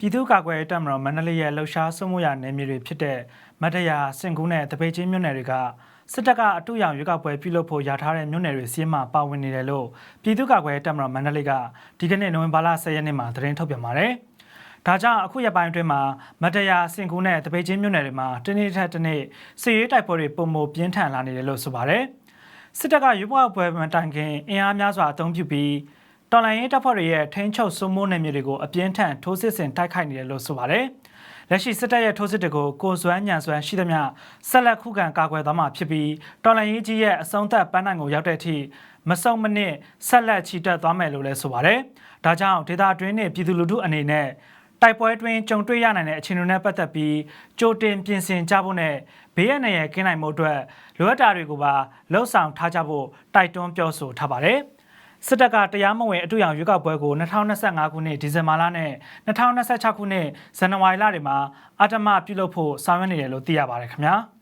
ပြည်သူ့ကာကွယ်ရေးတပ်မတော်မန္တလေးရဲ့လှုပ်ရှားစွမှုရနယ်မြေတွေဖြစ်တဲ့မတရာစင်ကူးနဲ့တပိတ်ချင်းမြို့နယ်တွေကစစ်တပ်ကအတူရောင်ရွေးကောက်ပွဲပြုလုပ်ဖို့ရထားတဲ့မြို့နယ်တွေစီးမှပါဝင်နေတယ်လို့ပြည်သူ့ကာကွယ်ရေးတပ်မတော်မန္တလေးကဒီကနေ့နိုဝင်ဘာလ10ရက်နေ့မှာသတင်းထုတ်ပြန်ပါတယ်။ဒါကြောင့်အခုရက်ပိုင်းအတွင်းမှာမတရာစင်ကူးနဲ့တပိတ်ချင်းမြို့နယ်တွေမှာတနေ့ထက်တနေ့စစ်ရေးတိုက်ပွဲတွေပုံမပြင်းထန်လာနေတယ်လို့ဆိုပါတယ်။စစ်တပ်ကရွေးကောက်ပွဲမတိုင်ခင်အင်အားများစွာအုံပြုပြီး တော်လိုင်းရေးတပ်ဖွဲ့တွေရဲ့ထိန်းချုပ်စိုးမိုးနယ်မြေတွေကိုအပြင်းထန်ထိုးစစ်ဆင်တိုက်ခိုက်နေတယ်လို့ဆိုပါတယ်။လက်ရှိစစ်တပ်ရဲ့ထိုးစစ်တွေကိုကိုစွမ်းညံစွမ်းရှိသမျှဆက်လက်ခုခံကာကွယ်သွားမှာဖြစ်ပြီးတော်လိုင်းရေးကြီးရဲ့အဆုံးသက်ပန်းနိုင်ကိုရောက်တဲ့အထိမစုံမနစ်ဆက်လက်ချီတက်သွားမယ်လို့လည်းဆိုပါတယ်။ဒါကြောင့်ဒေတာတွင်းနဲ့ပြည်သူလူထုအနေနဲ့တိုက်ပွဲတွင်ကြုံတွေ့ရနိုင်တဲ့အခြေအနေနဲ့ပတ်သက်ပြီးကြိုတင်ပြင်ဆင်ကြဖို့နဲ့ဘေးရန်ရယ်ကင်းနိုင်မှုအတွက်လိုအပ်တာတွေကိုပါလှုံ့ဆော်ထားကြဖို့တိုက်တွန်းပြောဆိုထားပါတယ်။ စစ်တပ်ကတရားမဝင်အတူရောင်ရွေးကောက်ပွဲကို2025ခုနှစ်ဒီဇင်ဘာလနဲ့2026ခုနှစ်ဇန်နဝါရီလတွေမှာအတ္တမပြုလုပ်ဖို့ဆောင်ရွက်နေတယ်လို့သိရပါတယ်ခင်ဗျာ။